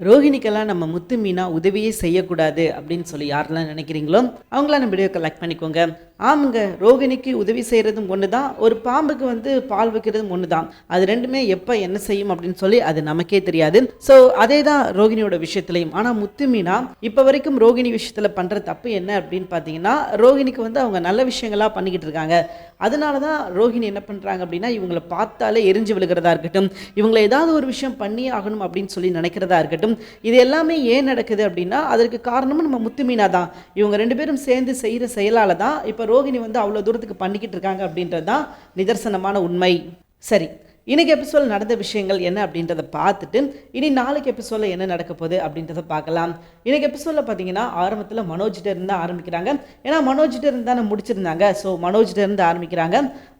ரோஹிணிக்கெல்லாம் நம்ம முத்து மீனா உதவியே செய்யக்கூடாது அப்படின்னு சொல்லி யாரெல்லாம் நினைக்கிறீங்களோ அவங்களாம் நம்ம வீடியோ கலெக்ட் பண்ணிக்கோங்க. ஆமாங்க ரோகிணிக்கு உதவி செய்கிறதும் ஒன்று தான் ஒரு பாம்புக்கு வந்து பால் வைக்கிறதும் ஒன்று தான் அது ரெண்டுமே எப்போ என்ன செய்யும் அப்படின்னு சொல்லி அது நமக்கே தெரியாது. ஸோ அதே தான் ரோகிணியோட விஷயத்துலையும். ஆனால் முத்து மீனா இப்போ வரைக்கும் ரோகிணி விஷயத்தில் பண்ணுற தப்பு என்ன அப்படின்னு பார்த்தீங்கன்னா ரோகிணிக்கு வந்து அவங்க நல்ல விஷயங்களாக பண்ணிக்கிட்டு இருக்காங்க. அதனால தான் ரோஹிணி என்ன பண்ணுறாங்க அப்படின்னா இவங்களை பார்த்தாலே எரிஞ்சு விழுகிறதா இருக்கட்டும் இவங்களை ஏதாவது ஒரு விஷயம் பண்ணியே ஆகணும் அப்படின்னு சொல்லி நினைக்கிறதா இருக்கட்டும் இது எல்லாமே ஏன் நடக்குது அப்படின்னா அதற்கு காரணமும் நம்ம முத்துமீனா தான். இவங்க ரெண்டு பேரும் சேர்ந்து செய்கிற செயலால் தான் இப்போ ரோகிணி வந்து அவ்வளோ தூரத்துக்கு பண்ணிக்கிட்டு இருக்காங்க அப்படின்றது தான் நிதர்சனமான உண்மை. சரி இன்னைக்கு எபிசோடில் நடந்த விஷயங்கள் என்ன அப்படின்றத பார்த்துட்டு இனி நாளைக்கு எபிசோடில் என்ன நடக்க போகுது அப்படின்றத பார்க்கலாம். இன்றைக்கி எபிசோடில் பார்த்தீங்கன்னா ஆரம்பத்தில் மனோஜிட்ட இருந்து ஆரம்பிக்கிறாங்க. ஏன்னா மனோஜிட்ட இருந்து தானே முடிச்சிருந்தாங்க. ஸோ மனோஜிட்ட இருந்து ஆரம்பிக்கிறாங்க.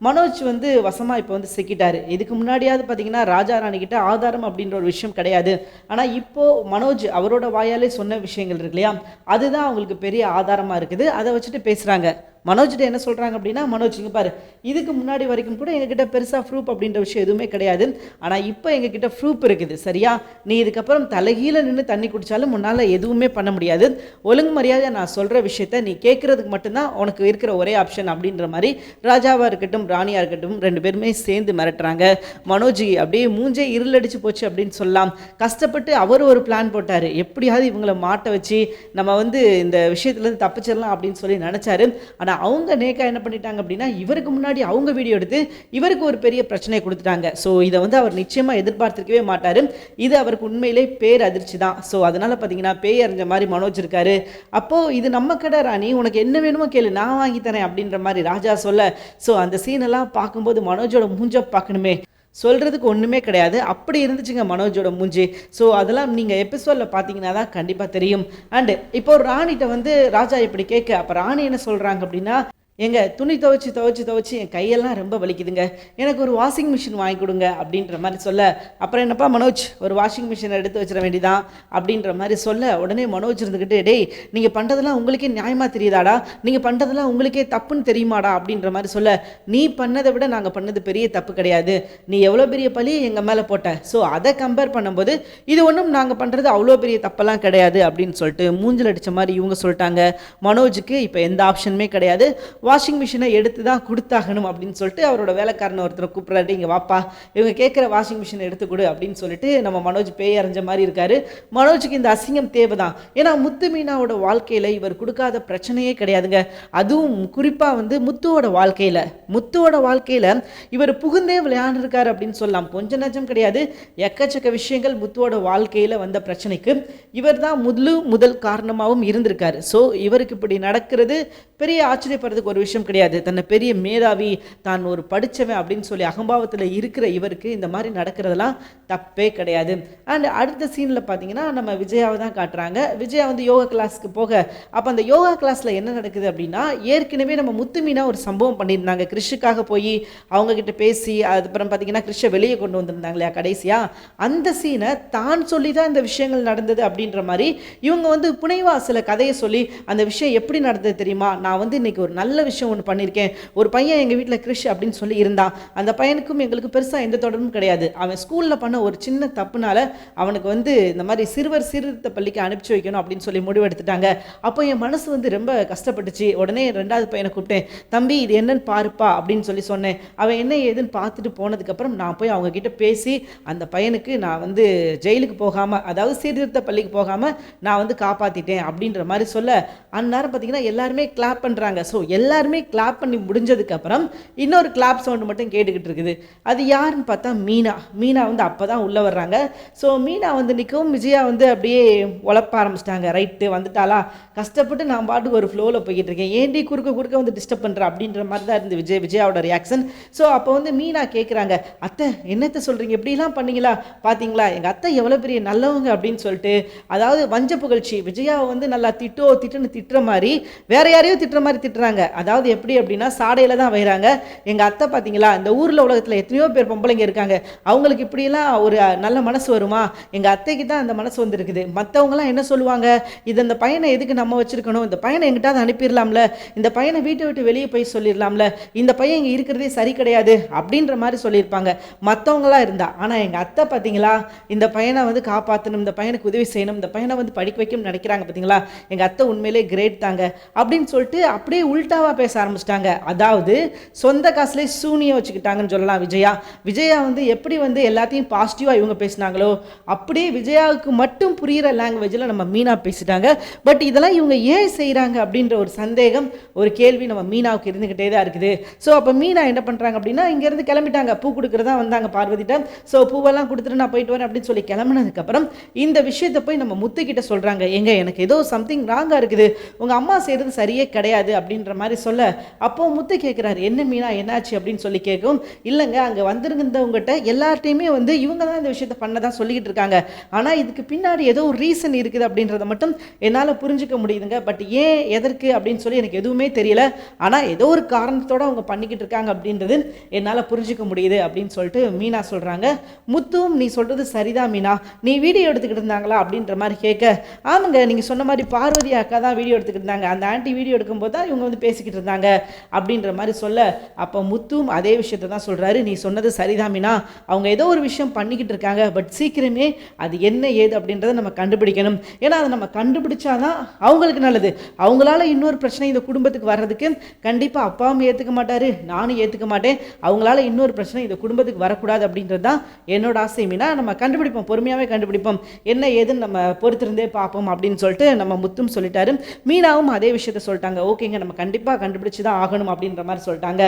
மனோஜ் வந்து வசமாக இப்போ வந்து சிக்கிட்டார். இதுக்கு முன்னாடியாவது பார்த்தீங்கன்னா ராஜா ராணிக்கிட்ட ஆதாரம் அப்படின்ற ஒரு விஷயம் கிடையாது. ஆனால் இப்போது மனோஜ் அவரோட வாயாலே சொன்ன விஷயங்கள் இருக்கு இல்லையா? அதுதான் அவங்களுக்கு பெரிய ஆதாரமாக இருக்குது. அதை வச்சுட்டு பேசுகிறாங்க மனோஜ்கிட்ட என்ன சொல்கிறாங்க அப்படின்னா மனோஜ் இங்கே பாரு. இதுக்கு முன்னாடி வரைக்கும் கூட எங்ககிட்ட பெருசாக ப்ரூப் அப்படின்ற விஷயம் எதுவுமே கிடையாது. ஆனால் இப்போ எங்ககிட்ட ப்ரூப் இருக்குது. சரியா? நீ இதுக்கப்புறம் தலைகீழ நின்று தண்ணி குடித்தாலும் உன்னால் எதுவுமே பண்ண முடியாது. ஒழுங்கு மரியாதை நான் சொல்கிற விஷயத்த நீ கேட்குறதுக்கு மட்டும்தான் உனக்கு இருக்கிற ஒரே ஆப்ஷன் அப்படின்ற மாதிரி ராஜாவாக இருக்கட்டும் ராணியாக இருக்கட்டும் ரெண்டு பேருமே சேர்ந்து மிரட்டுறாங்க. மனோஜி அப்படியே மூஞ்சே இருளடிச்சு போச்சு அப்படின்னு சொல்லலாம். கஷ்டப்பட்டு அவர் ஒரு பிளான் போட்டார். எப்படியாவது இவங்களை மாட்ட வச்சு நம்ம வந்து இந்த விஷயத்துலேருந்து தப்பிச்சிடலாம் அப்படின்னு சொல்லி நினச்சாரு. ஆனால் அவங்க நேக்கா என்ன பண்ணிட்டாங்க அப்படின்னா இவருக்கு முன்னாடி அவங்க வீடியோ எடுத்து இவருக்கு ஒரு பெரிய பிரச்சனையை கொடுத்துட்டாங்க. ஸோ இதை வந்து அவர் நிச்சயமாக எதிர்பார்த்திருக்கவே மாட்டார். இது அவருக்கு உண்மையிலே பேர் அதிர்ச்சி தான். ஸோ அதனால் பார்த்தீங்கன்னா பேய் அறிஞ்ச மாதிரி மனோஜ் இருக்காரு. அப்போது இது நம்ம கடை ராணி உனக்கு என்ன வேணுமோ கேளு நான் வாங்கி தரேன் அப்படின்ற மாதிரி ராஜா சொல்ல ஸோ அந்த சீனெல்லாம் பார்க்கும்போது மனோஜோட மூஞ்ச பார்க்கணுமே. சொல்கிறதுக்கு ஒன்றுமே கிடையாது. அப்படி இருந்துச்சுங்க மனோஜோட மூஞ்சி. ஸோ அதெல்லாம் நீங்கள் எபிசோடில் பார்த்தீங்கன்னா தான் கண்டிப்பாக தெரியும். அண்டு இப்போ ராணிகிட்ட வந்து ராஜா இப்படி கேட்க அப்போ ராணி என்ன சொல்கிறாங்க அப்படின்னா எங்க துணி துவைச்சி துவைச்சி துவைச்சி என் கையெல்லாம் ரொம்ப வலிக்குதுங்க. எனக்கு ஒரு வாஷிங் மிஷின் வாங்கி கொடுங்க அப்படின்ற மாதிரி சொல்ல அப்புறம் என்னப்பா மனோஜ் ஒரு வாஷிங் மிஷினை எடுத்து வச்சிட வேண்டியதான் அப்படின்ற மாதிரி சொல்ல உடனே மனோஜ் இருந்துக்கிட்டு டேய் நீங்கள் பண்ணுறதெல்லாம் உங்களுக்கே நியாயமாக தெரியுதாடா? நீங்கள் பண்ணுறதெல்லாம் உங்களுக்கே தப்புன்னு தெரியுமாடா? அப்படின்ற மாதிரி சொல்ல நீ பண்ணதை விட நாங்கள் பண்ணது பெரிய தப்பு கிடையாது. நீ எவ்வளோ பெரிய பழி எங்கள் மேலே போட்ட? ஸோ அதை கம்பேர் பண்ணும்போது இது ஒன்றும் நாங்கள் பண்ணுறது அவ்வளோ பெரிய தப்பெல்லாம் கிடையாது. அப்படின்னு சொல்லிட்டு மூஞ்சில் அடித்த மாதிரி இவங்க சொல்லிட்டாங்க. மனோஜுக்கு இப்போ எந்த ஆப்ஷனுமே கிடையாது. வாஷிங் மிஷினை எடுத்து தான் கொடுத்தாகணும் அப்படின்னு சொல்லிட்டு அவரோட வேலைக்காரனை ஒருத்தரை கூப்பிட்றாரு. இங்கே வாப்பா இவங்க கேட்குற வாஷிங் மிஷினை எடுத்து கொடு அப்படின்னு சொல்லிட்டு நம்ம மனோஜ் பேய் அரைஞ்ச மாதிரி இருக்காரு. மனோஜுக்கு இந்த அசிங்கம் தேவை தான் ஏன்னா முத்து மீனாவோட வாழ்க்கையில் இவர் கொடுக்காத பிரச்சனையே கிடையாதுங்க. அதுவும் குறிப்பாக வந்து முத்துவோட வாழ்க்கையில். முத்துவோட வாழ்க்கையில் இவர் புகுந்தே விளையாண்டுருக்காரு அப்படின்னு சொல்லலாம். கொஞ்ச நஞ்சம் கிடையாது. எக்கச்சக்க விஷயங்கள் முத்துவோட வாழ்க்கையில் வந்த பிரச்சனைக்கு இவர் தான் முதலு முதல் காரணமாகவும் இருந்திருக்காரு. ஸோ இவருக்கு இப்படி நடக்கிறது பெரிய ஆச்சரியப்படுறதுக்கு ஒரு ஒரு விஷயம் கிடையாது. தன்னை பெரிய மேதாவி தான் ஒரு படித்தவன் அப்படின்னு சொல்லி அகம்பாவத்தில் இருக்கிற இவருக்கு இந்த மாதிரி நடக்கிறதெல்லாம் தப்பே கிடையாது. அண்ட் அடுத்த சீனில் பார்த்தீங்கன்னா நம்ம விஜயாவை தான் காட்டுறாங்க. விஜயா வந்து யோகா கிளாஸ்க்கு போக அப்போ அந்த யோகா கிளாஸில் என்ன நடக்குது அப்படின்னா ஏற்கனவே நம்ம முத்துமீனா ஒரு சம்பவம் பண்ணியிருந்தாங்க. கிறிஷுக்காக போய் அவங்கக்கிட்ட பேசி அதுக்கப்புறம் பார்த்தீங்கன்னா கிறிஷை வெளியே கொண்டு வந்திருந்தாங்க இல்லையா கடைசியாக அந்த சீனை தான் சொல்லி தான் இந்த விஷயங்கள் நடந்தது அப்படின்ற மாதிரி இவங்க வந்து புனைவா சில கதையை சொல்லி அந்த விஷயம் எப்படி நடந்தது தெரியுமா? நான் வந்து இன்னைக்கு ஒரு நல்ல விஷயம் ஒன்று பண்ணியிருக்கேன் ஒரு பையன் எங்கள் வீட்டில் கிறிஷ் அப்படின்னு சொல்லி இருந்தான் அந்த பையனுக்கும் எங்களுக்கு பெருசாக எந்த தொடர்பும் கிடையாது. அவன் ஸ்கூலில் பண்ண ஒரு சின்ன தப்புனால அவனுக்கு வந்து இந்த மாதிரி சிறுவர் சீர்திருத்த பள்ளிக்கு அனுப்பிச்சு வைக்கணும் அப்படின்னு சொல்லி முடிவெடுத்துட்டாங்க அப்போ என் மனசு வந்து ரொம்ப கஷ்டப்பட்டுச்சு. உடனே ரெண்டாவது பையனை கூப்பிட்டேன் தம்பி இது என்னன்னு பாருப்பா அப்படின்னு சொல்லி சொன்னேன். அவன் என்ன ஏதுன்னு பார்த்துட்டு போனதுக்கப்புறம் நான் போய் அவங்க கிட்ட பேசி அந்த பையனுக்கு நான் வந்து ஜெயிலுக்கு போகாமல் அதாவது சீர்திருத்த பள்ளிக்கு போகாமல் நான் வந்து காப்பாற்றிட்டேன் அப்படின்ற மாதிரி சொல்ல அந்நேரம் பார்த்தீங்கன்னா எல்லாருமே கிளாப் பண்ணுறாங்க ஸோ எல்லாருமே கிளாப் பண்ணி முடிஞ்சதுக்கப்புறம் இன்னொரு கிளாப் சவுண்டு மட்டும் கேட்டுக்கிட்டு இருக்குது. அது யாருன்னு பார்த்தா மீனா. மீனா வந்து அப்போ தான் உள்ளே வர்றாங்க. ஸோ மீனா வந்து நிற்கவும் விஜயா வந்து அப்படியே உழப்ப ஆரம்பிச்சிட்டாங்க. ரைட்டு வந்துட்டாளா? கஷ்டப்பட்டு நான் பாட்டுக்கு ஒரு ஃப்ளோவில் போய்கிட்டு இருக்கேன். ஏன்டி குறுக்க குறுக்க வந்து டிஸ்டர்ப் பண்ணுற அப்படின்ற மாதிரி தான் இருந்து விஜய் விஜயாவோட ரியாக்ஷன் ஸோ அப்போ வந்து மீனா கேட்குறாங்க அத்தை என்னத்தை சொல்கிறீங்க இப்படிலாம் பண்ணீங்களா? பார்த்தீங்களா எங்கள் அத்தை எவ்வளோ பெரிய நல்லவங்க அப்படின்னு சொல்லிட்டு அதாவது வஞ்ச புகழ்ச்சி. விஜயாவை வந்து நல்லா திட்டோ திட்டுன்னு திட்டுற மாதிரி வேற யாரையோ திட்டுற மாதிரி திட்டுறாங்க. அது அதாவது எப்படி அப்படின்னா சாடையில் தான் வைகிறாங்க எங்கள் அத்தை பார்த்தீங்களா இந்த ஊரில் உலகத்தில் எத்தனையோ பேர் பொம்பளைங்க இருக்காங்க. அவங்களுக்கு இப்படியெல்லாம் ஒரு நல்ல மனசு வருமா? எங்கள் அத்தைக்கு தான் அந்த மனசு வந்திருக்குது. மற்றவங்களாம் என்ன சொல்லுவாங்க? இது இந்த பையனை எதுக்கு நம்ம வச்சுருக்கணும்? இந்த பையனை எங்கிட்டாவது அனுப்பிடலாம்ல? இந்த பையனை வீட்டை விட்டு வெளியே போய் சொல்லிடலாம்ல? இந்த பையன் இங்கே இருக்கிறதே சரி கிடையாது அப்படின்ற மாதிரி சொல்லியிருப்பாங்க. மற்றவங்களாம் இருந்தா. ஆனால் எங்கள் அத்தை பார்த்தீங்களா இந்த பையனை வந்து காப்பாற்றணும் இந்த பையனுக்கு உதவி செய்யணும் இந்த பையனை வந்து படிக்க வைக்கணும்னு நினைக்கிறாங்க பார்த்தீங்களா எங்கள் அத்தை உண்மையிலே கிரேட் தாங்க. அப்படின்னு சொல்லிட்டு அப்படியே உல்டாவாக பேச ஆரம்பிச்சிட்டாங்க. அதாவது சொந்த காசுலேயே சூனியை வச்சுக்கிட்டாங்கன்னு சொல்லலாம் விஜயா. விஜயா வந்து எப்படி வந்து எல்லாத்தையும் பாசிட்டிவாக இவங்க பேசினாங்களோ அப்படியே விஜயாவுக்கு மட்டும் புரிகிற லாங்குவேஜில் நம்ம மீனா பேசிட்டாங்க. பட் இதெல்லாம் இவங்க ஏன் செய்கிறாங்க அப்படின்ற ஒரு சந்தேகம் ஒரு கேள்வி நம்ம மீனாவுக்கு இருந்துக்கிட்டே தான் இருக்குது. ஸோ அப்போ மீனா என்ன பண்ணுறாங்க அப்படின்னா இங்கேருந்து கிளம்பிட்டாங்க. பூ கொடுக்குறதா வந்தாங்க பார்வதிட்ட. ஸோ பூவெல்லாம் கொடுத்துட்டு நான் போயிட்டு வரேன் அப்படின்னு சொல்லி கிளம்புனதுக்கப்புறம் இந்த விஷயத்தை போய் நம்ம முத்துக்கிட்ட சொல்கிறாங்க எங்க எனக்கு ஏதோ சம்திங் ராங்காக இருக்குது. உங்கள் அம்மா செய்கிறது சரியே கிடையாது. அப்படின்ற மாதிரி சொல்ல அப்போ முத்து கேட்குறாரு என்ன மீனா என்னாச்சு? அப்படின்னு சொல்லி கேட்கும் இல்லைங்க அங்கே வந்திருந்தவங்ககிட்ட எல்லார்ட்டையுமே வந்து இவங்க தான் இந்த விஷயத்தை பண்ணதான் சொல்லிக்கிட்டு இருக்காங்க. ஆனால் இதுக்கு பின்னாடி ஏதோ ஒரு ரீசன் இருக்குது அப்படின்றத மட்டும் என்னால் புரிஞ்சுக்க முடியுதுங்க. பட் ஏன் எதற்கு? அப்படின்னு சொல்லி எனக்கு எதுவுமே தெரியல. ஆனால் ஏதோ ஒரு காரணத்தோட அவங்க பண்ணிக்கிட்டு இருக்காங்க அப்படின்றது என்னால் புரிஞ்சுக்க முடியுது அப்படின்னு சொல்லிட்டு மீனா சொல்கிறாங்க முத்துவும் நீ சொல்கிறது சரிதான் மீனா? நீ வீடியோ எடுத்துக்கிட்டு இருந்தாங்களா? அப்படின்ற மாதிரி கேட்க ஆமாங்க நீங்கள் சொன்ன மாதிரி பார்வதி அக்கா தான் வீடியோ எடுத்துக்கிட்டு இருந்தாங்க. அந்த ஆண்டி வீடியோ எடுக்கும்போது தான் இவங்க வந்து பேசிக்கிட்டு இருந்தாங்க அப்படின்ற மாதிரி சொல்ல அப்போ முத்துவும் அதே விஷயத்த தான் சொல்கிறாரு நீ சொன்னது சரிதாமினா மீனா. அவங்க ஏதோ ஒரு விஷயம் பண்ணிக்கிட்டு இருக்காங்க பட் சீக்கிரமே அது என்ன ஏது அப்படின்றத நம்ம கண்டுபிடிக்கணும். ஏன்னா அதை நம்ம கண்டுபிடிச்சாதான் அவங்களுக்கு நல்லது. அவங்களால இன்னொரு பிரச்சனை இந்த குடும்பத்துக்கு வர்றதுக்கு கண்டிப்பாக அப்பாவும் ஏற்றுக்க மாட்டாரு நானும் ஏற்றுக்க மாட்டேன். அவங்களால இன்னொரு பிரச்சனை இந்த குடும்பத்துக்கு வரக்கூடாது அப்படின்றது தான் என்னோட ஆசை மீனா. நம்ம கண்டுபிடிப்போம் பொறுமையாகவே கண்டுபிடிப்போம். என்ன ஏதுன்னு நம்ம பொறுத்திருந்தே பார்ப்போம் அப்படின்னு சொல்லிட்டு நம்ம முத்தும் சொல்லிட்டாரு. மீனாவும் அதே விஷயத்த சொல்லிட்டாங்க. ஓகேங்க நம்ம கண்டிப்பாக கண்டுபிடிச்சு தான் ஆகணும் அப்படின்ற மாதிரி சொல்லிட்டாங்க.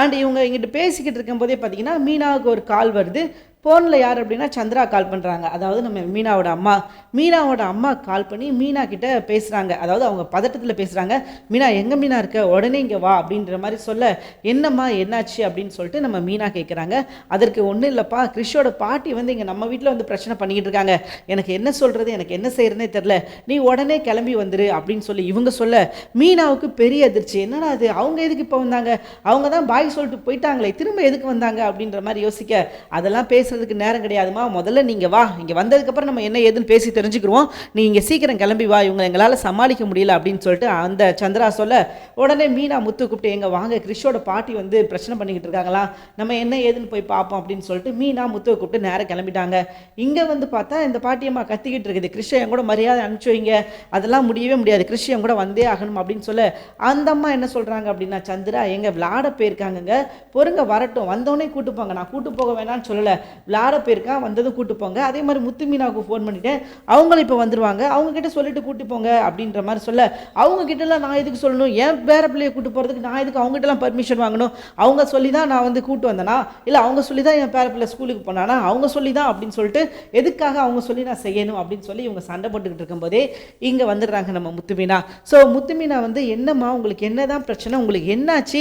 அண்ட் இவங்க இங்கிட்டு பேசிக்கிட்டு இருக்கும்போதே பார்த்தீங்கன்னா மீனாவுக்கு ஒரு கால் வருது. ஃபோனில் யார் அப்படின்னா சந்திரா கால் பண்ணுறாங்க அதாவது நம்ம மீனாவோட அம்மா மீனாவோட அம்மா கால் பண்ணி மீனா கிட்ட பேசுகிறாங்க அதாவது அவங்க பதட்டத்தில் பேசுகிறாங்க மீனா எங்கே மீனா இருக்க? உடனே இங்கே வா அப்படின்ற மாதிரி சொல்ல என்னம்மா என்னாச்சு? அப்படின்னு சொல்லிட்டு நம்ம மீனா கேட்குறாங்க அதற்கு ஒன்றும் இல்லைப்பா. கிறிஷோட பாட்டி வந்து இங்கே நம்ம வீட்டில் வந்து பிரச்சனை பண்ணிக்கிட்டு இருக்காங்க. எனக்கு என்ன சொல்கிறது எனக்கு என்ன செய்கிறனே தெரில நீ உடனே கிளம்பி வந்துரு அப்படின்னு சொல்லி இவங்க சொல்ல மீனாவுக்கு பெரிய அதிர்ச்சி. என்னடா அது அவங்க எதுக்கு இப்போ வந்தாங்க? அவங்க தான் பாய் சொல்லிட்டு போயிட்டாங்களே. திரும்ப எதுக்கு வந்தாங்க? அப்படின்ற மாதிரி யோசிக்க அதெல்லாம் பேச பேசுறதுக்கு நேரம் கிடையாதுமா? முதல்ல நீங்கள் வா. இங்கே வந்ததுக்கப்புறம் நம்ம என்ன ஏதுன்னு பேசி தெரிஞ்சுக்கிறோம் நீ இங்கே சீக்கிரம் கிளம்பி வா. இவங்க எங்களால் சமாளிக்க முடியல அப்படின்னு சொல்லிட்டு அந்த சந்திரா சொல்ல உடனே மீனா முத்து கூப்பிட்டு எங்க வாங்க கிறிஷோட பாட்டி வந்து பிரச்சனை பண்ணிக்கிட்டு இருக்காங்களா? நம்ம என்ன ஏதுன்னு போய் பார்ப்போம் அப்படின்னு சொல்லிட்டு மீனா முத்துவை கூப்பிட்டு நேரம் கிளம்பிட்டாங்க. இங்கே வந்து பார்த்தா இந்த பாட்டியம்மா கத்திக்கிட்டு இருக்குது. கிறிஷ என் கூட மரியாதை அனுப்பிச்சு வைங்க. அதெல்லாம் முடியவே முடியாது. கிறிஷ் என் கூட வந்தே ஆகணும் அப்படின்னு சொல்ல அந்த அம்மா என்ன சொல்கிறாங்க அப்படின்னா சந்திரா எங்கள் விளாட போயிருக்காங்கங்க. பொறுங்க வரட்டும். வந்தோடனே கூட்டு போங்க. நான் கூட்டு போக வேணாம்னு சொல்லலை. விளாட போயிருக்கான் வந்ததும் கூட்டு போங்க. அதே மாதிரி முத்து மீனாவுக்கு ஃபோன் பண்ணிவிட்டேன் அவங்களும் இப்போ வந்துருவாங்க. அவங்க கிட்ட சொல்லிட்டு கூட்டு போங்க அப்படின்ற மாதிரி சொல்ல அவங்க கிட்டலாம் நான் எதுக்கு சொல்லணும்? ஏன் வேற பிள்ளையை கூட்டு போகிறதுக்கு நான் எதுக்கு அவங்ககிட்டலாம் பர்மிஷன் வாங்கணும்? அவங்க சொல்லி தான் நான் வந்து கூட்டு வந்தேனா? இல்லை அவங்க சொல்லி தான் என் பேர பிள்ளை ஸ்கூலுக்கு போனானா? அவங்க சொல்லி தான் அப்படின்னு சொல்லிட்டு எதுக்காக அவங்க சொல்லி நான் செய்யணும் அப்படின்னு சொல்லி இவங்க சண்டை போட்டுக்கிட்டு இருக்கும்போதே இங்கே வந்துடுறாங்க நம்ம முத்துமீனா ஸோ முத்துமீனா வந்து என்னம்மா உங்களுக்கு என்ன தான் பிரச்சனை? உங்களுக்கு என்னாச்சு?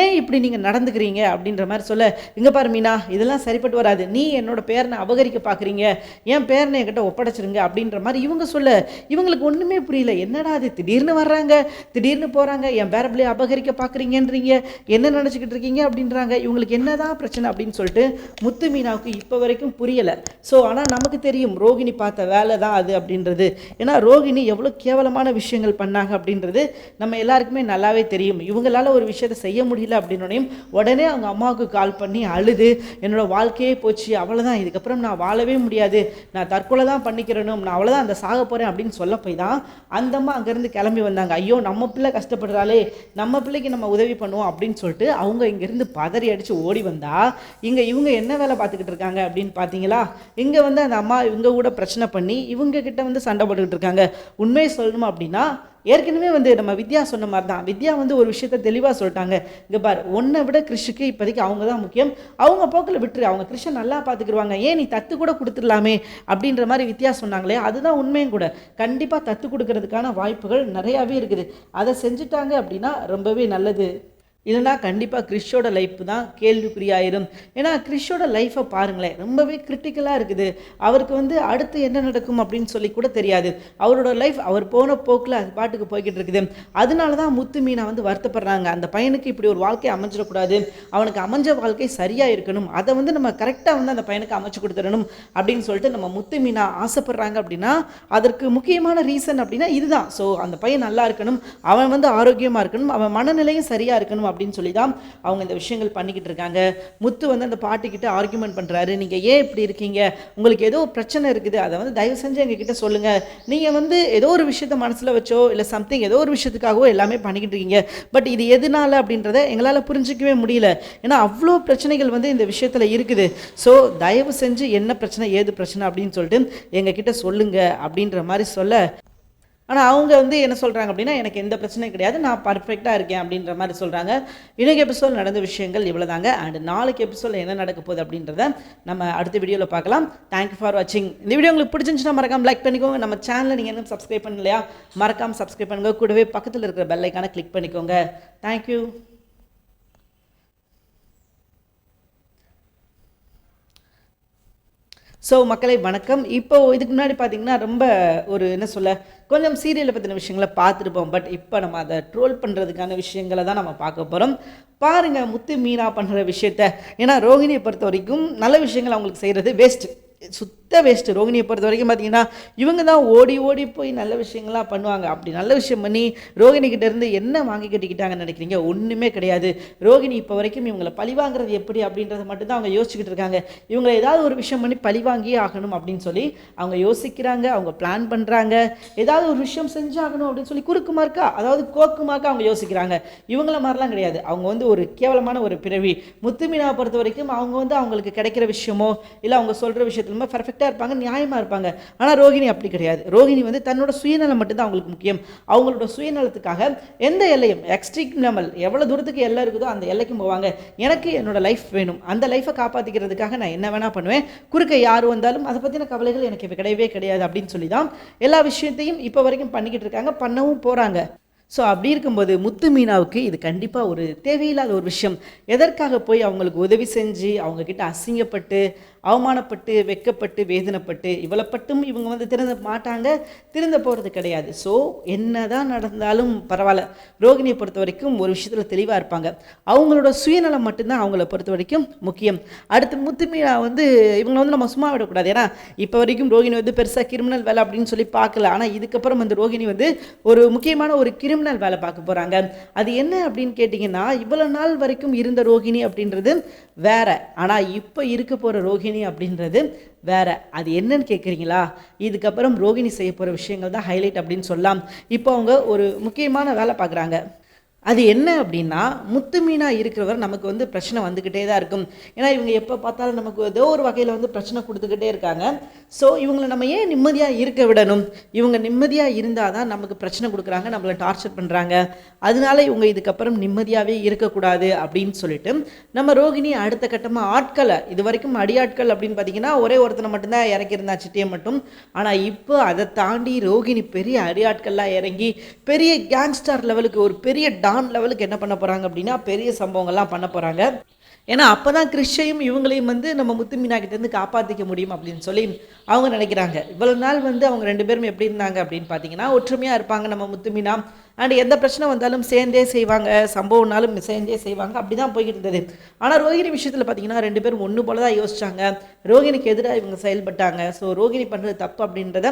ஏன் இப்படி நீங்கள் நடந்துக்கிறீங்க? அப்படின்ற மாதிரி சொல்ல இங்கே பாரு மீனா இதெல்லாம் சரிப்பட்டு வராது. நீ நீ என்னோட பேரனை அபகரிக்க பார்க்குறீங்க? என் பேரனை என்கிட்ட ஒப்படைச்சிருங்க அப்படின்ற மாதிரி இவங்க சொல்ல இவங்களுக்கு ஒன்றுமே புரியல. என்னடா அது திடீர்னு வர்றாங்க திடீர்னு போகிறாங்க என் பேர பிள்ளைய அபகரிக்க பார்க்குறீங்கன்றீங்க என்ன நினச்சிக்கிட்டு இருக்கீங்க அப்படின்றாங்க. இவங்களுக்கு என்னதான் பிரச்சனை அப்படின்னு சொல்லிட்டு முத்து மீனாவுக்கு இப்போ வரைக்கும் புரியலை. ஸோ ஆனால் நமக்கு தெரியும் ரோகிணி பார்த்த வேலை தான் அது அப்படின்றது. ஏன்னா ரோகிணி எவ்வளோ கேவலமான விஷயங்கள் பண்ணாங்க அப்படின்றது நம்ம எல்லாருக்குமே நல்லாவே தெரியும். இவங்களால ஒரு விஷயத்தை செய்ய முடியல அப்படின்னோடையும் உடனே அவங்க அம்மாவுக்கு கால் பண்ணி அழுது என்னோட வாழ்க்கையே போச்சு அவ்வளோதான் இதுக்கப்புறம் நான் வாழவே முடியாது. நான் தற்கொலை தான் பண்ணிக்கிறேனும் நான் அவ்வளோதான் அந்த சாக போகிறேன் அப்படின்னு சொல்ல போய் தான் அந்த அம்மா அங்கேருந்து கிளம்பி வந்தாங்க. ஐயோ நம்ம பிள்ளை கஷ்டப்படுறாளே. நம்ம பிள்ளைக்கு நம்ம உதவி பண்ணுவோம் அப்படின்னு சொல்லிட்டு அவங்க இங்கேருந்து பதறி அடித்து ஓடி வந்தால் இங்கே இவங்க என்ன வேலை பார்த்துக்கிட்டு இருக்காங்க அப்படின்னு பார்த்தீங்களா இங்கே வந்து அந்த அம்மா இவங்க கூட பிரச்சனை பண்ணி இவங்க கிட்ட வந்து சண்டை போட்டுக்கிட்டு இருக்காங்க. உண்மையை சொல்லணும் அப்படின்னா ஏற்கனவே வந்து நம்ம வித்யா சொன்ன மாதிரி தான். வித்யா வந்து ஒரு விஷயத்த தெளிவாக சொல்லிட்டாங்க. இங்கே பார் உன்னை விட கிறிஷுக்கு இப்போதைக்கு அவங்க தான் முக்கியம். அவங்க போக்கில் விட்டுரு. அவங்க கிறிஷை நல்லா பார்த்துக்கிடுவாங்க ஏன் நீ தத்து கூட கொடுத்துடலாமே? அப்படின்ற மாதிரி வித்யா சொன்னாங்களே அதுதான் உண்மையும் கூட. கண்டிப்பாக தத்து கொடுக்கறதுக்கான வாய்ப்புகள் நிறையாவே இருக்குது. அதை செஞ்சுட்டாங்க அப்படின்னா ரொம்பவே நல்லது. இல்லைனா கண்டிப்பாக கிறிஷோட லைஃப் தான் கேள்விக்குறியாயிரும். ஏன்னா கிறிஷோட லைஃப்பை பாருங்களேன் ரொம்பவே கிரிட்டிக்கலாக இருக்குது. அவருக்கு வந்து அடுத்து என்ன நடக்கும் அப்படின்னு சொல்லி கூட தெரியாது. அவரோட லைஃப் அவர் போன போக்கில் அது பாட்டுக்கு போய்கிட்டு இருக்குது. அதனால தான் முத்து மீனா வந்து வருத்தப்படுறாங்க. அந்த பையனுக்கு இப்படி ஒரு வாழ்க்கை அமைஞ்சிடக்கூடாது. அவனுக்கு அமைஞ்ச வாழ்க்கை சரியாக இருக்கணும். அதை வந்து நம்ம கரெக்டாக வந்து அந்த பையனுக்கு அமைச்சு கொடுத்துடணும் அப்படின்னு சொல்லிட்டு நம்ம முத்து மீனா ஆசைப்படுறாங்க அப்படின்னா அதற்கு முக்கியமான ரீசன் அப்படின்னா இதுதான். ஸோ அந்த பையன் நல்லா இருக்கணும். அவன் வந்து ஆரோக்கியமாக இருக்கணும். அவன் மனநிலையும் சரியாக இருக்கணும் அப்படின்னு சொல்லி தான் அவங்க இந்த விஷயங்கள் பண்ணிக்கிட்டு இருக்காங்க. முத்து வந்து அந்த பாட்டிக்கிட்ட ஆர்கியூமெண்ட் பண்ணுறாரு நீங்கள் ஏன் இப்படி இருக்கீங்க? உங்களுக்கு ஏதோ பிரச்சனை இருக்குது. அதை வந்து தயவு செஞ்சு எங்ககிட்ட சொல்லுங்கள் நீங்கள் வந்து ஏதோ ஒரு விஷயத்த மனசில் வச்சோ இல்லை சம்திங் ஏதோ ஒரு விஷயத்துக்காகவோ எல்லாமே பண்ணிக்கிட்டு இருக்கீங்க. பட் இது எதனால அப்படின்றத எங்களால் புரிஞ்சிக்கவே முடியல. ஏன்னா அவ்வளோ பிரச்சனைகள் வந்து இந்த விஷயத்தில் இருக்குது. ஸோ தயவு செஞ்சு என்ன பிரச்சனை ஏது பிரச்சனை அப்படின்னு சொல்லிட்டு எங்ககிட்ட சொல்லுங்க அப்படின்ற மாதிரி சொல்ல ஆனால் அவங்க வந்து என்ன சொல்கிறாங்க அப்படின்னா எனக்கு எந்த பிரச்சனையும் கிடையாது. நான் பர்ஃபெக்டாக இருக்கேன் அப்படின்ற மாதிரி சொல்கிறாங்க இன்றைக்கு எபிசோட் நடந்த விஷயங்கள் இவ்வளோ தாங்க அண்ட் நாளைக்கு எபிசோடில் என்ன நடக்க போகுது அப்படின்றத நம்ம அடுத்த வீடியோவில் பார்க்கலாம். தேங்க்யூ ஃபார் வாட்சிங் இந்த வீடியோ உங்களுக்கு பிடிச்சிருந்துச்சுன்னா மறக்காம லைக் பண்ணிக்கோங்க. நம்ம சேனலை நீங்கள் என்ன சப்ஸ்கிரைப் பண்ணலையா மறக்காமல் சப்ஸ்கிரைப் பண்ணுங்க. கூடவே பக்கத்தில் இருக்கிற பெல்லைக்கான கிளிக் பண்ணிக்கோங்க. தேங்க்யூ ஸோ மக்களை வணக்கம். இப்போ இதுக்கு முன்னாடி பார்த்தீங்கன்னா ரொம்ப ஒரு என்ன சொல்ல கொஞ்சம் சீரியலை பற்றின விஷயங்களை பார்த்துருப்போம். பட் இப்போ நம்ம அதை ட்ரோல் பண்ணுறதுக்கான விஷயங்களை தான் நம்ம பார்க்க போகிறோம் பாருங்கள் முத்து மீனா பண்ணுற விஷயத்த. ஏன்னா ரோஹிணியை பொறுத்த வரைக்கும் நல்ல விஷயங்கள் அவங்களுக்கு செய்கிறது வேஸ்ட்டு சுத்த வேஸ்ட்டு ரோகிணியை பொறுத்த வரைக்கும் பார்த்தீங்கன்னா இவங்க தான் ஓடி ஓடி போய் நல்ல விஷயங்கள்லாம் பண்ணுவாங்க. அப்படி நல்ல விஷயம் பண்ணி ரோகிணி இருந்து என்ன வாங்கி கட்டிக்கிட்டாங்கன்னு நினைக்கிறீங்க? ஒன்றுமே கிடையாது. ரோகிணி இப்போ வரைக்கும் இவங்களை பழி வாங்குறது எப்படி அப்படின்றத மட்டும்தான் அவங்க யோசிச்சுக்கிட்டு இருக்காங்க. இவங்களை ஏதாவது ஒரு விஷயம் பண்ணி பழி வாங்கியே ஆகணும் அப்படின்னு சொல்லி அவங்க யோசிக்கிறாங்க அவங்க பிளான் பண்ணுறாங்க ஏதாவது ஒரு விஷயம் செஞ்சாகணும் அப்படின்னு சொல்லி குறுக்கு மார்க்கா அதாவது கோக்கு மார்க்கா அவங்க யோசிக்கிறாங்க. இவங்கள மாதிரிலாம் கிடையாது. அவங்க வந்து ஒரு கேவலமான ஒரு பிறவி. முத்துமீனாவை பொறுத்த வரைக்கும் அவங்க வந்து அவங்களுக்கு கிடைக்கிற விஷயமோ இல்லை அவங்க சொல்கிற விஷயத்தில் ரொம்ப பர்ஃபெக்டாக இருப்பாங்க நியாயமாக இருப்பாங்க. ஆனால் ரோகிணி அப்படி கிடையாது. ரோகிணி வந்து தன்னோட சுயநலம் மட்டும்தான் அவங்களுக்கு முக்கியம். அவங்களோட சுயநலத்துக்காக எந்த எல்லையும் எக்ஸ்ட்ரீம் லெவல் எவ்வளோ தூரத்துக்கு எல்லை இருக்குதோ அந்த எல்லைக்கும் போவாங்க. எனக்கு என்னோட லைஃப் வேணும். அந்த லைஃப்பை காப்பாற்றிக்கிறதுக்காக நான் என்ன வேணால் பண்ணுவேன். குறுக்க யார் வந்தாலும் அதை பற்றின கவலைகள் எனக்கு இப்போ கிடையவே கிடையாது அப்படின்னு சொல்லி தான் எல்லா விஷயத்தையும் இப்போ வரைக்கும் பண்ணிக்கிட்டு இருக்காங்க பண்ணவும் போகிறாங்க ஸோ அப்படி இருக்கும்போது முத்து மீனாவுக்கு இது கண்டிப்பாக ஒரு தேவையில்லாத ஒரு விஷயம். எதற்காக போய் அவங்களுக்கு உதவி செஞ்சு அவங்கக்கிட்ட அசிங்கப்பட்டு அவமானப்பட்டு வெக்கப்பட்டு வேதனைப்பட்டு இவ்வளப்பட்டும் இவங்க வந்து திருந்த மாட்டாங்க திருந்த போகிறது கிடையாது. ஸோ என்ன தான் நடந்தாலும் பரவாயில்ல. ரோகிணியை பொறுத்த வரைக்கும் ஒரு விஷயத்தில் தெளிவாக இருப்பாங்க. அவங்களோட சுயநலம் மட்டும்தான் அவங்கள பொறுத்த வரைக்கும் முக்கியம். அடுத்து முத்துமீனா வந்து இவங்களை வந்து நம்ம சும்மா விடக்கூடாது. ஏன்னா இப்போ வரைக்கும் ரோகிணி வந்து பெருசாக கிரிமினல் வேலை அப்படின்னு சொல்லி பார்க்கல. ஆனால் இதுக்கப்புறம் வந்து ரோகிணி வந்து ஒரு முக்கியமான ஒரு கிரிமினல் வேலை பார்க்க போகிறாங்க அது என்ன அப்படின்னு கேட்டிங்கன்னா இவ்வளோ நாள் வரைக்கும் இருந்த ரோகிணி அப்படின்றது வேற. ஆனால் இப்போ இருக்க போகிற ரோகிணி அப்படின்றது வேற. அது என்னன்னு கேட்குறீங்களா இதுக்கப்புறம் ரோகிணி செய்ய போகிற விஷயங்கள் தான் ஹைலைட் அப்படின்னு சொல்லலாம். இப்போ அவங்க ஒரு முக்கியமான வேலை பார்க்குறாங்க. அது என்ன அப்படின்னா முத்து மீனாக இருக்கிறவர் நமக்கு வந்து பிரச்சனை வந்துக்கிட்டே தான் இருக்கும். ஏன்னா இவங்க எப்போ பார்த்தாலும் நமக்கு ஏதோ ஒரு வகையில் வந்து பிரச்சனை கொடுத்துக்கிட்டே இருக்காங்க. ஸோ இவங்களை நம்ம ஏன் நிம்மதியாக இருக்க விடணும்? இவங்க நிம்மதியாக இருந்தால் தான் நமக்கு பிரச்சனை கொடுக்குறாங்க நம்மளை டார்ச்சர் பண்ணுறாங்க அதனால இவங்க இதுக்கப்புறம் நிம்மதியாகவே இருக்கக்கூடாது அப்படின்னு சொல்லிட்டு நம்ம ரோகிணி அடுத்த கட்டமாக ஆட்களை இது வரைக்கும் அடியாட்கள் அப்படின்னு பார்த்தீங்கன்னா ஒரே ஒருத்தனை மட்டும்தான் இறக்கியிருந்தா சிட்டியை மட்டும். ஆனால் இப்போ அதை தாண்டி ரோகிணி பெரிய அடியாட்கள்லாம் இறங்கி பெரிய கேங்ஸ்டார் லெவலுக்கு ஒரு பெரிய டான் லெவலுக்கு என்ன பண்ண போகிறாங்க அப்படின்னா பெரிய சம்பவங்கள்லாம் பண்ண போகிறாங்க ஏன்னா அப்போ தான் கிறிஷையும் இவங்களையும் வந்து நம்ம முத்து மீனா காப்பாற்றிக்க முடியும் அப்படின்னு சொல்லி அவங்க நினைக்கிறாங்க. இவ்வளவு நாள் வந்து அவங்க ரெண்டு பேரும் எப்படி இருந்தாங்க அப்படின்னு பார்த்தீங்கன்னா ஒற்றுமையாக இருப்பாங்க நம்ம முத்து மீனா. அண்ட் எந்த பிரச்சனை வந்தாலும் சேர்ந்தே செய்வாங்க. சம்பவம்னாலும் சேர்ந்தே செய்வாங்க. அப்படி தான் போய்கிட்டு இருந்தது. ஆனால் ரோகிணி விஷயத்தில் பார்த்தீங்கன்னா ரெண்டு பேரும் ஒன்று போல தான் யோசிச்சாங்க. ரோகிணிக்கு எதிராக இவங்க செயல்பட்டாங்க. ஸோ ரோகிணி பண்ணுறது தப்பு அப்படின்றத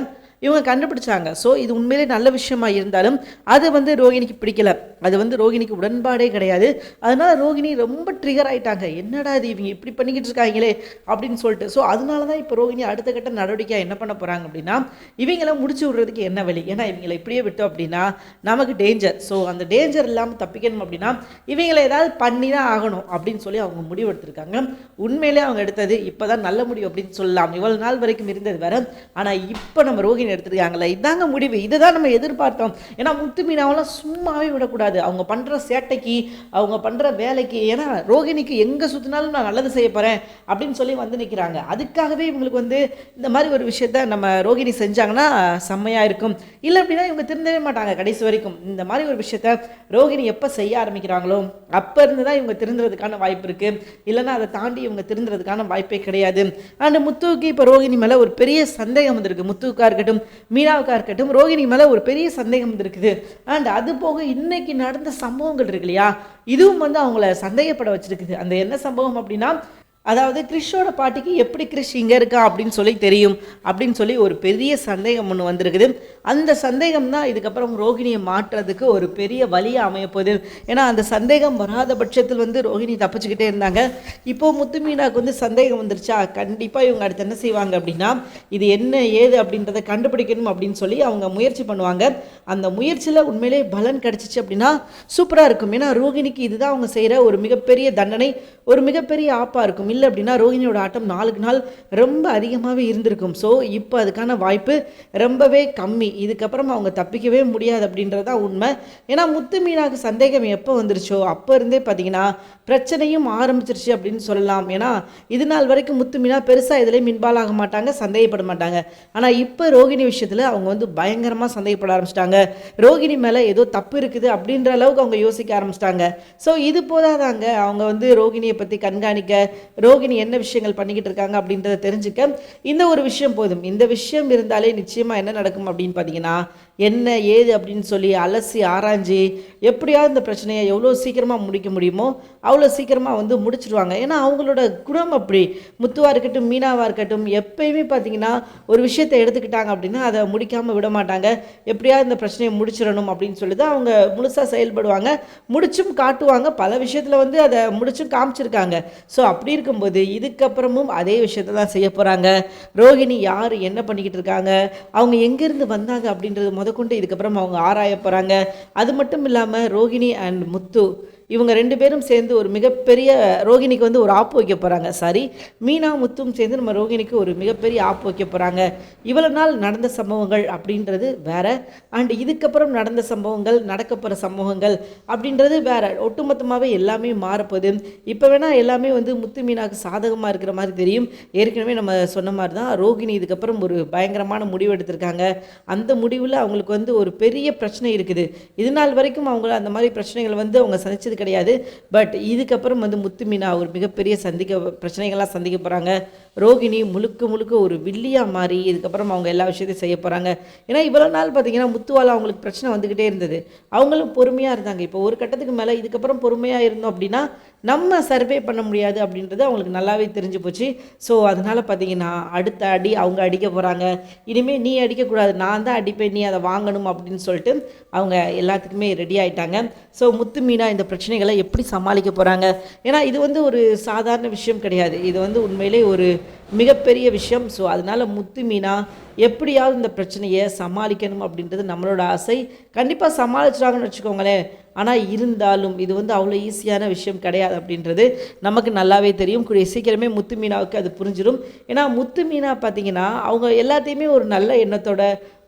இவங்க கண்டுபிடிச்சாங்க. ஸோ இது உண்மையிலே நல்ல விஷயமா இருந்தாலும் அது வந்து ரோகிணிக்கு பிடிக்கல. அது வந்து ரோகிணிக்கு உடன்பாடே கிடையாது. அதனால ரோகிணி ரொம்ப ட்ரிகர் ஆயிட்டாங்க. என்னடா இது இவங்க இப்படி பண்ணிக்கிட்டு இருக்காங்களே அப்படின்னு சொல்லிட்டு. ஸோ அதனால தான் இப்போ ரோகிணி அடுத்த கட்ட நடவடிக்கை என்ன பண்ண போகிறாங்க அப்படின்னா இவங்கள முடிச்சு விடுறதுக்கு என்ன வழி? ஏன்னா இவங்களை இப்படியே விட்டோம் அப்படின்னா நமக்கு டேஞ்சர் ஸோ அந்த டேஞ்சர் இல்லாமல் தப்பிக்கணும் அப்படின்னா இவங்களை ஏதாவது பண்ணி தான் ஆகணும் அப்படின்னு சொல்லி அவங்க முடிவு எடுத்திருக்காங்க உண்மையிலே அவங்க எடுத்தது இப்போ தான் நல்ல முடிவு அப்படின்னு சொல்லலாம். இவ்வளோ நாள் வரைக்கும் இருந்தது வேற. ஆனால் இப்போ நம்ம ரோகிணி எடுத்திருக்காங்களே இதாங்க முடிவு. இதை தான் நம்ம எதிர்பார்த்தோம். ஏன்னா முத்து மீனாவெல்லாம் சும்மாவே விடக்கூடாது. அவங்க பண்ணுற சேட்டைக்கு அவங்க பண்ணுற வேலைக்கு ஏன்னா ரோகிணிக்கு எங்கே சுற்றினாலும் நான் நல்லது செய்ய போகிறேன் அப்படின்னு சொல்லி வந்து நிற்கிறாங்க அதுக்காகவே இவங்களுக்கு வந்து இந்த மாதிரி ஒரு விஷயத்த நம்ம ரோகிணி செஞ்சாங்கன்னா செம்மையாக இருக்கும். இல்லை அப்படின்னா இவங்க திருந்தவே மாட்டாங்க கடைசி வரைக்கும். இந்த மாதிரி ஒரு விஷயத்த ரோகிணி எப்போ செய்ய ஆரம்பிக்கிறாங்களோ அப்போ இருந்து தான் இவங்க திருந்துறதுக்கான வாய்ப்பு இருக்குது இல்லைன்னா அதை தாண்டி இவங்க திருந்துறதுக்கான வாய்ப்பே கிடையாது. அண்ட் முத்துவுக்கு இப்போ ரோகிணி மேலே ஒரு பெரிய சந்தேகம் வந்திருக்கு. முத்துவுக்காக இருக்கட்டும் மீனாவுக்கா இருக்கட்டும் ரோகிணி மேலே ஒரு பெரிய சந்தேகம் வந்திருக்குது. அண்ட் அது போக இன்னைக்கு நடந்த சம்பவங்கள் இருக்கு இல்லையா? இதுவும் வந்து அவங்கள சந்தேகப்பட வச்சிருக்குது. அந்த என்ன சம்பவம் அப்படின்னா அதாவது கிறிஷோட பாட்டிக்கு எப்படி கிறிஷ் இங்கே இருக்கா அப்படின்னு சொல்லி தெரியும். அப்படின்னு சொல்லி ஒரு பெரிய சந்தேகம் ஒன்று வந்திருக்குது. அந்த சந்தேகம் தான் இதுக்கப்புறம் ரோகிணியை மாற்றுறதுக்கு ஒரு பெரிய வழியாக அமையப்போகுது ஏன்னா அந்த சந்தேகம் வராத பட்சத்தில் வந்து ரோகிணி தப்பிச்சுக்கிட்டே இருந்தாங்க. இப்போது முத்துமீனாவுக்கு வந்து சந்தேகம் வந்துருச்சா? கண்டிப்பாக இவங்க அடுத்து என்ன செய்வாங்க அப்படின்னா இது என்ன ஏது அப்படின்றத கண்டுபிடிக்கணும் அப்படின்னு சொல்லி அவங்க முயற்சி பண்ணுவாங்க. அந்த முயற்சியில் உண்மையிலே பலன் கிடச்சிச்சு அப்படின்னா சூப்பராக இருக்கும். ஏன்னா ரோகிணிக்கு இதுதான் அவங்க செய்கிற ஒரு மிகப்பெரிய தண்டனை ஒரு மிகப்பெரிய ஆப்பாக இருக்கும். இல்லை அப்படின்னா ரோஹிணியோட ஆட்டம் நாளுக்கு நாள் ரொம்ப அதிகமாகவே இருந்திருக்கும். ஸோ இப்போ அதுக்கான வாய்ப்பு ரொம்பவே கம்மி. இதுக்கப்புறம் அவங்க தப்பிக்கவே முடியாது அப்படின்றதான் உண்மை. ஏன்னா முத்து மீனாக்கு சந்தேகம் எப்போ வந்துருச்சோ அப்போ இருந்தே பார்த்தீங்கன்னா பிரச்சனையும் ஆரம்பிச்சிருச்சு அப்படின்னு சொல்லலாம். ஏன்னா இது நாள் வரைக்கும் முத்து மீனா பெருசாக இதுலேயும் மின்பால் ஆக மாட்டாங்க சந்தேகப்பட மாட்டாங்க. ஆனால் இப்போ ரோகிணி விஷயத்தில் அவங்க வந்து பயங்கரமாக சந்தேகப்பட ஆரம்பிச்சிட்டாங்க. ரோகிணி மேலே ஏதோ தப்பு இருக்குது அப்படின்ற அளவுக்கு அவங்க யோசிக்க ஆரம்பிச்சிட்டாங்க. ஸோ இது போதாதாங்க அவங்க வந்து ரோகிணியை பற்றி கண்காணிக்க ரோகிணி என்ன விஷயங்கள் பண்ணிக்கிட்டு இருக்காங்க அப்படின்றத தெரிஞ்சுக்க இந்த ஒரு விஷயம் போதும். இந்த விஷயம் இருந்தாலே நிச்சயமாக என்ன நடக்கும் அப்படின்னு பார்த்தீங்கன்னா என்ன ஏது அப்படின்னு சொல்லி அலசி ஆராய்ஞ்சு எப்படியாவது இந்த பிரச்சனையை எவ்வளோ சீக்கிரமாக முடிக்க முடியுமோ அவ்வளோ சீக்கிரமாக வந்து முடிச்சிடுவாங்க ஏன்னா அவங்களோட குணம் அப்படி. முத்துவாக இருக்கட்டும் மீனாவாக இருக்கட்டும் எப்பயுமே பார்த்தீங்கன்னா ஒரு விஷயத்தை எடுத்துக்கிட்டாங்க அப்படின்னா அதை முடிக்காமல் விட மாட்டாங்க. எப்படியாவது இந்த பிரச்சனையை முடிச்சிடணும் அப்படின்னு சொல்லி தான் அவங்க முழுசாக செயல்படுவாங்க. முடிச்சும் காட்டுவாங்க. பல விஷயத்தில் வந்து அதை முடிச்சும் காமிச்சிருக்காங்க. ஸோ அப்படி இருக்கும்போது இதுக்கப்புறமும் அதே விஷயத்தை தான் செய்ய போகிறாங்க ரோகிணி யார்? என்ன பண்ணிக்கிட்டு இருக்காங்க? அவங்க எங்கேருந்து வந்தாங்க அப்படின்றது முதற்கொண்டு இதுக்கப்புறம் அவங்க ஆராய போகிறாங்க அது மட்டும் இல்லாமல் ரோகிணி அண்ட் முத்து இவங்க ரெண்டு பேரும் சேர்ந்து ஒரு மிகப்பெரிய ரோகிணிக்கு வந்து ஒரு ஆப்பு வைக்க போகிறாங்க சாரி மீனா முத்தும் சேர்ந்து நம்ம ரோகிணிக்கு ஒரு மிகப்பெரிய ஆப்பு வைக்க போகிறாங்க இவ்வளோ நாள் நடந்த சம்பவங்கள் அப்படின்றது வேற. அண்ட் இதுக்கப்புறம் நடந்த சம்பவங்கள் நடக்க போகிற சம்பவங்கள் அப்படின்றது வேற. ஒட்டுமொத்தமாகவே எல்லாமே மாறப்போகுது. இப்போ வேணால் எல்லாமே வந்து முத்து மீனாவுக்கு சாதகமாக இருக்கிற மாதிரி தெரியும். ஏற்கனவே நம்ம சொன்ன மாதிரி தான் ரோகிணி இதுக்கப்புறம் ஒரு பயங்கரமான முடிவு எடுத்திருக்காங்க. அந்த முடிவில் அவங்களுக்கு வந்து ஒரு பெரிய பிரச்சனை இருக்குது. இது நாள் வரைக்கும் அவங்கள அந்த மாதிரி பிரச்சனைகள் வந்து அவங்க சந்திச்சது கிடையாது. பட் இதுக்கப்புறம் வந்து முத்து மீனா ஒரு மிகப்பெரிய சந்திக்க பிரச்சனைகள்லாம் சந்திக்க போகிறாங்க ரோகிணி முழுக்க முழுக்க ஒரு வில்லியாக மாறி இதுக்கப்புறம் அவங்க எல்லா விஷயத்தையும் செய்ய போகிறாங்க ஏன்னா இவ்வளோ நாள் பார்த்தீங்கன்னா முத்துவால் அவங்களுக்கு பிரச்சனை வந்துக்கிட்டே இருந்தது. அவங்களும் பொறுமையாக இருந்தாங்க. இப்போ ஒரு கட்டத்துக்கு மேலே இதுக்கப்புறம் பொறுமையாக இருந்தோம் அப்படின்னா நம்ம சர்வே பண்ண முடியாது அப்படின்றது அவங்களுக்கு நல்லாவே தெரிஞ்சு போச்சு. ஸோ அதனால் பார்த்தீங்கன்னா அடுத்த அடி அவங்க அடிக்க போகிறாங்க இனிமேல் நீ அடிக்கக்கூடாது நான் தான் அடிப்பேன். நீ அதை வாங்கணும் அப்படின்னு சொல்லிட்டு அவங்க எல்லாத்துக்குமே ரெடி ஆகிட்டாங்க ஸோ முத்து மீனா இந்த பிரச்சனைகளை எப்படி சமாளிக்க போகிறாங்க ஏன்னா இது வந்து ஒரு சாதாரண விஷயம் கிடையாது. இது வந்து உண்மையிலே ஒரு மிகப்பெரிய விஷயம். ஸோ அதனால் முத்து மீனா எப்படியாவது இந்த பிரச்சனையை சமாளிக்கணும் அப்படின்றது நம்மளோட ஆசை. கண்டிப்பாக சமாளிச்சிட்டாங்கன்னு வச்சுக்கோங்களேன். ஆனால் இருந்தாலும் இது வந்து அவ்வளோ ஈஸியான விஷயம் கிடையாது அப்படின்றது நமக்கு நல்லாவே தெரியும். கூடிய சீக்கிரமே முத்து மீனாவுக்கு அது புரிஞ்சிடும் ஏன்னா முத்து மீனா பார்த்தீங்கன்னா அவங்க எல்லாத்தையுமே ஒரு நல்ல எண்ணத்தோட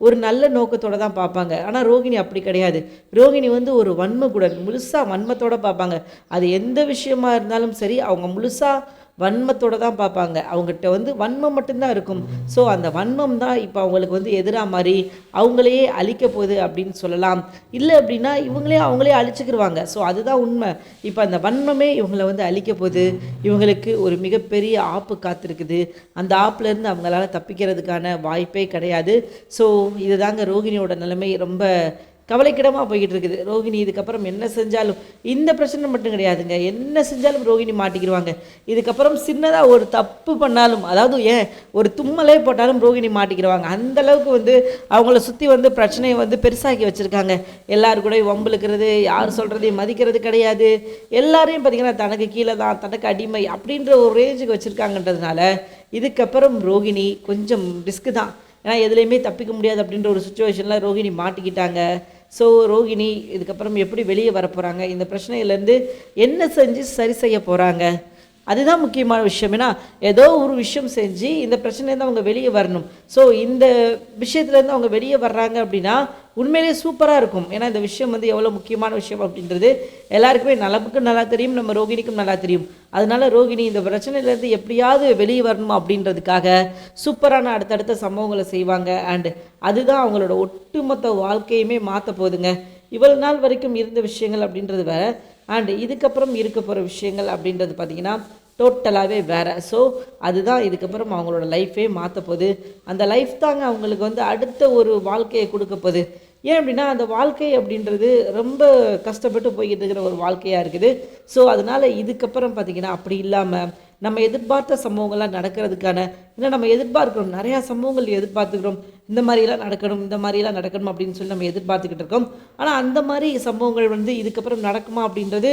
ஒரு நல்ல நோக்கத்தோடு தான் பார்ப்பாங்க. ஆனால் ரோகிணி அப்படி கிடையாது. ரோகிணி வந்து ஒரு வன்மகுடன் முழுசாக வன்மத்தோடு பார்ப்பாங்க. அது எந்த விஷயமா இருந்தாலும் சரி அவங்க முழுசாக வன்மத்தோட தான் பார்ப்பாங்க. அவங்ககிட்ட வந்து வன்மம் மட்டும்தான் இருக்கும். ஸோ அந்த வன்மம் தான் இப்போ அவங்களுக்கு வந்து எதிராக மாதிரி அவங்களையே அழிக்க போகுது அப்படின்னு சொல்லலாம். இல்லை அப்படின்னா இவங்களே அவங்களே அழிச்சுக்கிடுவாங்க ஸோ அதுதான் உண்மை. இப்போ அந்த வன்மமே இவங்களை வந்து அழிக்க போகுது. இவங்களுக்கு ஒரு மிகப்பெரிய ஆப்பு காத்திருக்குது. அந்த ஆப்புலேருந்து அவங்களால தப்பிக்கிறதுக்கான வாய்ப்பே கிடையாது. ஸோ இதுதாங்க ரோகிணியோட நிலைமை. ரொம்ப கவலைக்கிடமாக போய்கிட்டு இருக்குது ரோகிணி இதுக்கப்புறம் என்ன செஞ்சாலும் இந்த பிரச்சனை மட்டும் கிடையாதுங்க. என்ன செஞ்சாலும் ரோகிணி மாட்டிக்கிடுவாங்க இதுக்கப்புறம் சின்னதாக ஒரு தப்பு பண்ணாலும் அதாவது ஏன் ஒரு தும்மலே போட்டாலும் ரோகிணி மாட்டிக்கிடுவாங்க அந்த அளவுக்கு வந்து அவங்கள சுற்றி வந்து பிரச்சனையை வந்து பெருசாக்கி வச்சுருக்காங்க. எல்லாரு கூட வம்புழுக்கிறது யார் சொல்கிறதையும் மதிக்கிறது கிடையாது. எல்லாரையும் பார்த்திங்கன்னா தனக்கு கீழே தான் தனக்கு அடிமை அப்படின்ற ஒரு ரேஞ்சுக்கு வச்சுருக்காங்கன்றதுனால இதுக்கப்புறம் ரோகிணி கொஞ்சம் ரிஸ்க்கு தான். ஏன்னா எதுலேயுமே தப்பிக்க முடியாது அப்படின்ற ஒரு சுச்சுவேஷனில் ரோகிணி மாட்டிக்கிட்டாங்க. ஸோ ரோகிணி இதுக்கப்புறம் எப்படி வெளியே வர போகிறாங்க இந்த பிரச்சனையிலேருந்து என்ன செஞ்சு சரி செய்ய போகிறாங்க அதுதான் முக்கியமான விஷயம். ஏன்னா ஏதோ ஒரு விஷயம் செஞ்சு இந்த பிரச்சனையிலேருந்து அவங்க வெளியே வரணும். ஸோ இந்த விஷயத்துலேருந்து அவங்க வெளியே வர்றாங்க அப்படின்னா உண்மையிலேயே சூப்பராக இருக்கும். ஏன்னா இந்த விஷயம் வந்து எவ்வளோ முக்கியமான விஷயம் அப்படின்றது எல்லாருக்குமே நமக்கும் நல்லா தெரியும் நம்ம ரோகிணிக்கும் நல்லா தெரியும். அதனால ரோகிணி இந்த பிரச்சனையிலேருந்து எப்படியாவது வெளியே வரணும் அப்படின்றதுக்காக சூப்பரான அடுத்தடுத்த சம்பவங்களை செய்வாங்க. அண்டு அதுதான் அவங்களோட ஒட்டுமொத்த வாழ்க்கையுமே மாற்ற போகுதுங்க. இவ்வளவு நாள் வரைக்கும் இருந்த விஷயங்கள் அப்படின்றது வேற. அண்டு இதுக்கப்புறம் இருக்க போகிற விஷயங்கள் அப்படின்றது பார்த்திங்கன்னா டோட்டலாகவே வேறு. ஸோ அதுதான் இதுக்கப்புறம் அவங்களோட லைஃபே மாற்ற போகுது. அந்த லைஃப் தாங்க அவங்களுக்கு வந்து அடுத்த ஒரு வாழ்க்கையை கொடுக்க போகுது. ஏன் அப்படின்னா அந்த வாழ்க்கை அப்படின்றது ரொம்ப கஷ்டப்பட்டு போய்கிட்டு இருக்கிற ஒரு வாழ்க்கையாக இருக்குது. ஸோ அதனால் இதுக்கப்புறம் பார்த்திங்கன்னா அப்படி இல்லாமல் நம்ம எதிர்பார்த்த சம்பவங்கள்லாம் நடக்கிறதுக்கான ஏன்னா நம்ம எதிர்பார்க்கிறோம் நிறையா சம்பவங்கள் எதிர்பார்த்துக்கிறோம். இந்த மாதிரிலாம் நடக்கணும் இந்த மாதிரிலாம் நடக்கணும் அப்படின்னு சொல்லி நம்ம எதிர்பார்த்துக்கிட்டு இருக்கோம். ஆனால் அந்த மாதிரி சம்பவங்கள் வந்து இதுக்கப்புறம் நடக்குமா அப்படின்றது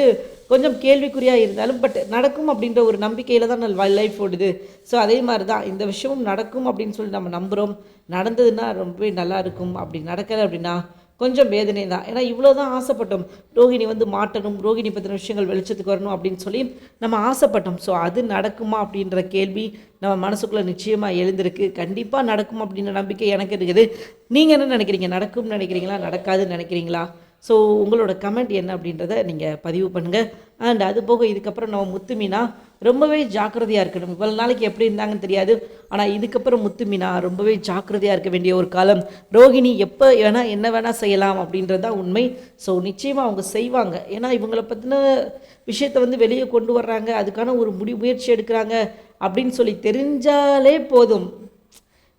கொஞ்சம் கேள்விக்குறியாக இருந்தாலும் பட் நடக்கும் அப்படின்ற ஒரு நம்பிக்கையில் தான் நம்ம லைஃப் ஓடுது. ஸோ அதே மாதிரி தான் இந்த விஷயமும் நடக்கும் அப்படின்னு சொல்லி நம்ம நம்புகிறோம் நடந்ததுன்னா ரொம்பவே நல்லா இருக்கும். அப்படி நடக்கலை அப்படின்னா கொஞ்சம் வேதனை தான். ஏன்னா இவ்வளோ தான் ஆசைப்பட்டோம். ரோகிணி வந்து மாட்டணும் ரோகிணி பற்றின விஷயங்கள் வெளிச்சத்துக்கு வரணும் அப்படின்னு சொல்லி நம்ம ஆசைப்பட்டோம். ஸோ அது நடக்குமா அப்படின்ற கேள்வி நம்ம மனசுக்குள்ளே நிச்சயமாக எழுந்திருக்கு. கண்டிப்பாக நடக்கும் அப்படின்ற நம்பிக்கை எனக்கு இருக்குது. நீங்கள் என்ன நினைக்கிறீங்க? நடக்கும்னு நினைக்கிறீங்களா? நடக்காதுன்னு நினைக்கிறீங்களா? ஸோ உங்களோட கமெண்ட் என்ன அப்படின்றத நீங்கள் பதிவு பண்ணுங்கள் அண்ட் அது போக இதுக்கப்புறம் நம்ம முத்துமினா ரொம்பவே ஜாக்கிரதையாக இருக்கணும். இவ்வளோ நாளைக்கு எப்படி இருந்தாங்கன்னு தெரியாது. ஆனால் இதுக்கப்புறம் முத்துமினா ரொம்பவே ஜாக்கிரதையாக இருக்க வேண்டிய ஒரு காலம். ரோகிணி எப்போ வேணால் என்ன வேணால் செய்யலாம் அப்படின்றது தான் உண்மை. ஸோ நிச்சயமாக அவங்க செய்வாங்க. ஏன்னா இவங்களை பற்றின விஷயத்தை வந்து வெளியே கொண்டு வர்றாங்க. அதுக்கான ஒரு முடி முயற்சி எடுக்கிறாங்க அப்படின்னு சொல்லி தெரிஞ்சாலே போதும்.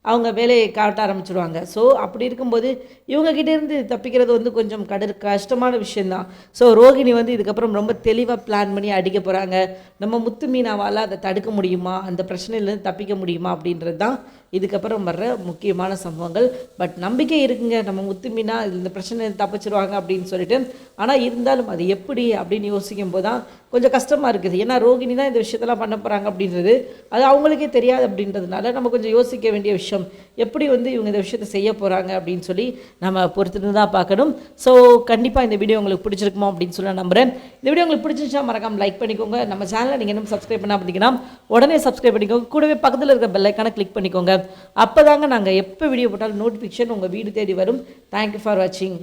அவங்க வேலையை காட்ட ஆரம்பிச்சிடுவாங்க ஸோ அப்படி இருக்கும்போது இவங்ககிட்ட இருந்து தப்பிக்கிறது வந்து கொஞ்சம் கடல் கஷ்டமான விஷயந்தான் ஸோ ரோகிணி வந்து இதுக்கப்புறம் ரொம்ப தெளிவாக பிளான் பண்ணி அடிக்க போகிறாங்க நம்ம முத்து மீனாவால் அதை தடுக்க முடியுமா? அந்த பிரச்சனையிலேருந்து தப்பிக்க முடியுமா? அப்படின்றது தான் இதுக்கப்புறம் வர்ற முக்கியமான சம்பவங்கள். பட் நம்பிக்கை இருக்குங்க. நம்ம முத்து மீனா இந்த பிரச்சனை தப்பிச்சிருவாங்க அப்படின்னு சொல்லிட்டு. ஆனால் இருந்தாலும் அது எப்படி அப்படின்னு யோசிக்கும் போது தான் கொஞ்சம் கஷ்டமாக இருக்குது. ஏன்னா ரோகிணி தான் இந்த விஷயத்தெல்லாம் பண்ண போகிறாங்க அப்படின்றது. அது அவங்களுக்கே தெரியாது அப்படின்றதுனால நம்ம கொஞ்சம் யோசிக்க வேண்டிய விஷயம். எப்படி வந்து இவங்க இந்த விஷயத்தை செய்ய போகிறாங்க அப்படின்னு சொல்லி நம்ம பொறுத்துட்டு தான் பார்க்கணும். ஸோ கண்டிப்பாக இந்த வீடியோ உங்களுக்கு பிடிச்சிருக்குமோ அப்படின்னு சொல்லி நான் நம்புறேன். இந்த வீடியோ உங்களுக்கு பிடிச்சிருச்சா மறக்காம லைக் பண்ணிக்கோங்க. நம்ம சேனலை நீங்கள் இன்னும் சப்ஸ்கிரைப் பண்ணால் அப்படிங்கன்னா உடனே சப்ஸ்கிரைப் பண்ணிக்கோங்க. கூடவே பக்கத்தில் இருக்க பெல்லைக்கான கிளிக் பண்ணிக்கோங்க. அப்போ தாங்க நாங்கள் எப்போ வீடியோ போட்டாலும் நோட்டிஃபிகேஷன் உங்கள் வீடு தேடி வரும். தேங்க்யூ ஃபார் வாட்சிங்